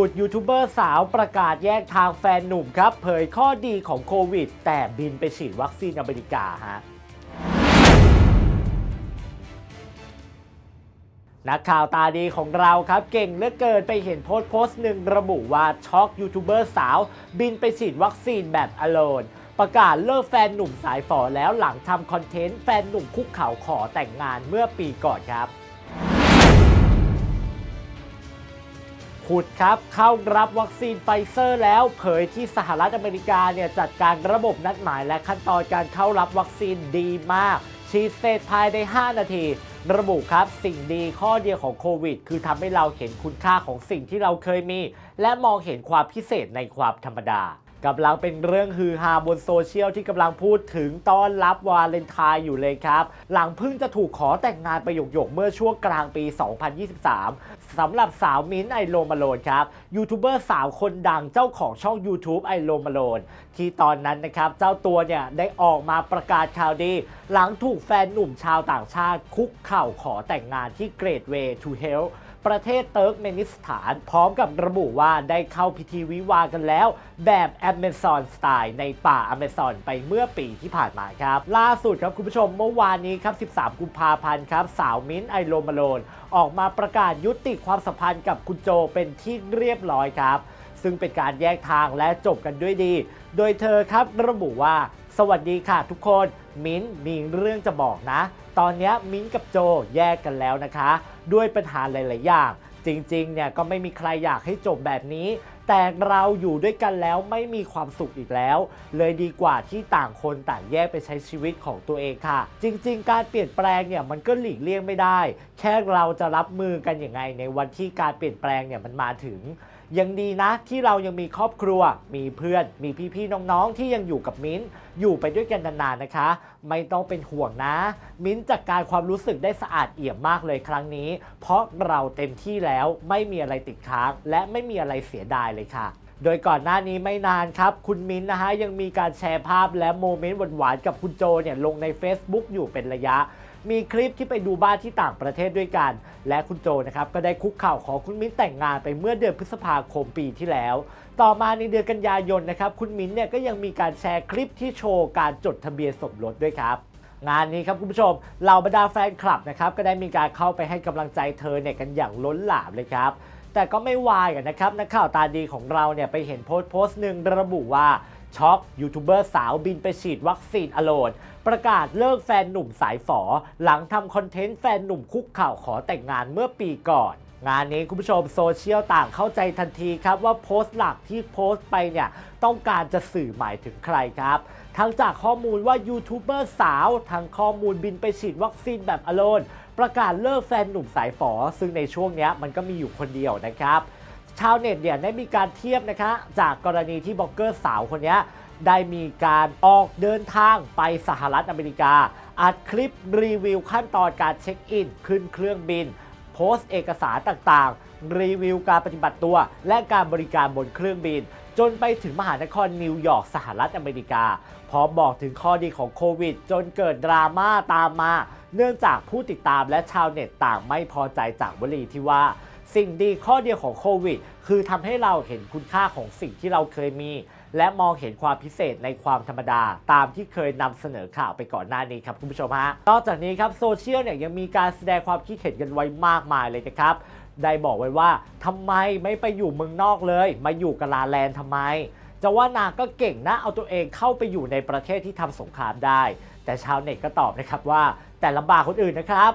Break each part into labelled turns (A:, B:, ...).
A: ขุดยูทูบเบอร์สาวประกาศแยกทางแฟนหนุ่มครับ เผยข้อดีของโควิด แต่บินไปฉีดวัคซีนอเมริกาฮะนักข่าวตาดีของเราครับ เก่งเหลือเกินไปเห็นโพสต์โพสต์หนึ่งระบุว่าช็อกยูทูบเบอร์สาว บินไปฉีดวัคซีนแบบอโลนประกาศเลิกแฟนหนุ่มสายฝอแล้วหลังทำคอนเทนต์แฟนหนุ่มคุกเข่าขอแต่งงานเมื่อปีก่อนครับ ขุดครับ เข้ารับวัคซีนไฟเซอร์แล้วเผยที่สหรัฐอเมริกาเนี่ยจัดการระบบนัดหมายและขั้นตอนการเข้ารับวัคซีนดีมากฉีดเสร็จภายใน 5 นาที ระบุครับสิ่งดีข้อเดียวของโควิด คือทำให้เราเห็นคุณค่าของสิ่งที่เราเคยมี และมองเห็นความพิเศษในความธรรมดา กำลังเป็นเรื่องฮือฮาบนโซเชียลที่กำลังพูดถึงต้อนรับวาเลนไทน์อยู่เลยครับ หลังเพิ่งจะถูกขอแต่งงานไปหยกๆ เมื่อช่วงกลางปี 2023 สำหรับสาวมิ้นไอโลมาโลนครับ ยูทูบเบอร์สาวคนดังเจ้าของช่อง YouTube ไอโลมาโลนที่ตอนนั้นนะครับ เจ้าตัวเนี่ย ได้ออกมาประกาศข่าวดี หลังถูกแฟนหนุ่มชาวต่างชาติคุกเข่าขอแต่งงานที่ Great Way to Hell ประเทศเติร์กเมนิสถาน พร้อมกับระบุว่าได้เข้าพิธีวิวาห์กันแล้ว แบบ Amazon สไตล์ในป่า Amazon ไปเมื่อปีที่ผ่านมาครับ ล่าสุดครับคุณผู้ชมเมื่อวานนี้ครับ 13 กุมภาพันธ์ครับ สาวมิ้นไอโลมาโลน ออกมาประกาศยุติความสัมพันธ์กับคุณโจเป็นที่เรียบร้อยครับ ซึ่งเป็นการแยกทางและจบกันด้วยดี โดยเธอครับระบุว่า สวัสดีค่ะทุกคน มิ้นมีเรื่องจะบอกนะ ตอนนี้มิ้นกับโจแยกกันแล้วนะคะ ด้วยปัญหาหลาย ๆ อย่าง จริง ๆ เนี่ยก็ไม่มีใครอยากให้จบแบบนี้ แต่เราอยู่ด้วยกันแล้วไม่มีความสุขอีกแล้ว เลยดีกว่าที่ต่างคนต่างแยกไปใช้ชีวิตของตัวเองค่ะ จริง ๆ การเปลี่ยนแปลงเนี่ยมันก็หลีกเลี่ยงไม่ได้ แค่เราจะรับมือกันอยังไงในวันที่การเปลี่ยนแปลงเนี่ยมันมาถึง ยังดีนะที่เรายังมีครอบครัว มีเพื่อน มีพี่ๆน้องๆที่ยังอยู่กับมิ้นท์อยู่ไปด้วยกันนานๆนะคะ ไม่ต้องเป็นห่วงนะ มิ้นจัดการความรู้สึกได้สะอาดเอี่ยมมากเลยครั้งนี้ เพราะเราเต็มที่แล้วไม่มีอะไรติดค้างและไม่มีอะไรเสียดายเลยค่ะโดยก่อนหน้านี้ไม่นานครับ คุณมิ้นท์นะฮะยังมีการแชร์ภาพและโมเมนต์หวานๆกับคุณโจเนี่ยลงใน Facebook อยู่เป็นระยะ มีคลิปที่ไปดูบ้านที่ต่างประเทศด้วยกัน และคุณโจนะครับก็ได้คุกเข่าขอคุณมิ้นแต่งงานไปเมื่อเดือนพฤษภาคมปีที่แล้ว ต่อมาในเดือนกันยายนนะครับคุณมิ้นเนี่ยก็ยังมีการแชร์คลิปที่โชว์การจดทะเบียนสมรสด้วยครับงานนี้ครับคุณผู้ชมเหล่าบรรดาแฟนคลับนะครับก็ได้มีการเข้าไปให้กำลังใจเธอเนี่ยกันอย่างล้นหลามเลยครับ แต่ก็ไม่วายกันนะครับนักข่าวตาดีของเราเนี่ยไปเห็นโพสต์โพสต์หนึ่งระบุว่า ช็อกยูทูบเบอร์สาวบินไปฉีดวัคซีนอโลนประกาศเลิกแฟนหนุ่มสายฝอ หลังทำคอนเทนต์แฟนหนุ่มคุกเข่าขอแต่งงานเมื่อปีก่อน งานนี้คุณผู้ชมโซเชียลต่างเข้าใจทันทีครับว่าโพสต์หลักที่โพสต์ไปเนี่ยต้องการจะสื่อหมายถึงใครครับ ทั้งจากข้อมูลว่ายูทูบเบอร์สาวทั้งข้อมูลบินไปฉีดวัคซีนแบบอโลนประกาศเลิกแฟนหนุ่มสายฝอ ซึ่งในช่วงนี้มันก็มีอยู่คนเดียวนะครับ ชาวเน็ตเนี่ยได้มีการเทียบนะคะจากกรณีที่บล็อกเกอร์สาวคนนี้ได้มีการออกเดินทางไปสหรัฐอเมริกา อัดคลิปรีวิวขั้นตอนการเช็คอิน ขึ้นเครื่องบิน โพสต์เอกสารต่างๆ รีวิวการปฏิบัติตัว และการบริการบนเครื่องบิน จนไปถึงมหานครนิวยอร์กสหรัฐอเมริกา พร้อมบอกถึงข้อดีของโควิด จนเกิดดราม่าตามมา เนื่องจากผู้ติดตามและชาวเน็ตต่างไม่พอใจจากวลีที่ว่า สิ่งดีข้อเดียวของโควิด คือทำให้เราเห็นคุณค่าของสิ่งที่เราเคยมี และมองเห็นความพิเศษในความธรรมดา ตามที่เคยนำเสนอข่าวไปก่อนหน้านี้ครับคุณผู้ชมฮะนอกจากนี้ครับโซเชียลเนี่ยยังมีการแสดงความคิดเห็นกันไว้มากมายเลยนะครับได้บอกไว้ว่าทำไมไม่ไปอยู่เมืองนอกเลย มาอยู่กลาแลนด์ทำไม จะว่านางก็เก่งนะเอาตัวเองเข้าไปอยู่ในประเทศที่ทำสงครามได้ แต่ชาวเน็ตก็ตอบนะครับว่า แต่ลำบากคนอื่นนะครับ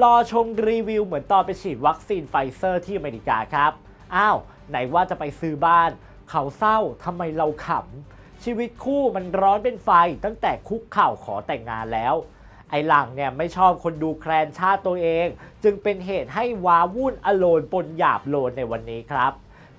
A: รอชมรีวิวเหมือนตอนไปฉีดวัคซีนไฟเซอร์ที่อเมริกาครับ อ้าว ไหนว่าจะไปซื้อบ้าน เขาเศร้าทำไมเราขำ ชีวิตคู่มันร้อนเป็นไฟตั้งแต่คุกเข่าขอแต่งงานแล้ว ไอ้หลังเนี่ยไม่ชอบคนดูแคลนชาติตัวเอง จึงเป็นเหตุให้ว้าวุ่นอโลนปนหยาบโลนในวันนี้ครับ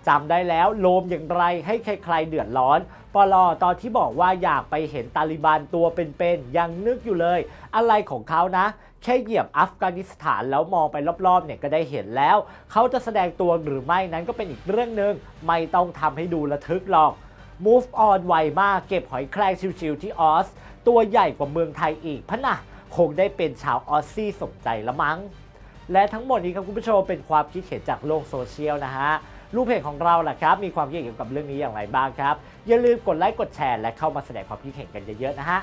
A: จำได้แล้วโลมอย่างไรให้ใครๆเดือดร้อนปลอตอนที่บอกว่าอยากไปเห็นตาลิบันตัวเป็นๆยังนึกอยู่เลย อะไรของเขานะ แค่เหยียบอัฟกานิสถานแล้วมองไปรอบๆเนี่ยก็ได้เห็นแล้ว เขาจะแสดงตัวหรือไม่นั้นก็เป็นอีกเรื่องหนึ่งไม่ต้องทำให้ดูระทึกหรอก move on ไวมากเก็บหอยแครงชิวๆที่ออส ตัวใหญ่กว่าเมืองไทยอีกพะนะคงได้เป็นชาวออสซี่สมใจละมั้ง และทั้งหมดนี้ครับคุณผู้ชมเป็นความคิดเห็นจากโลกโซเชียลนะฮะ ลูกเพจของเราล่ะครับ มีความคิดเห็นเกี่ยวกับเรื่องนี้อย่างไรบ้างครับ อย่าลืมกดไลค์กดแชร์และเข้ามาแสดงความคิดเห็นกันเยอะๆนะฮะ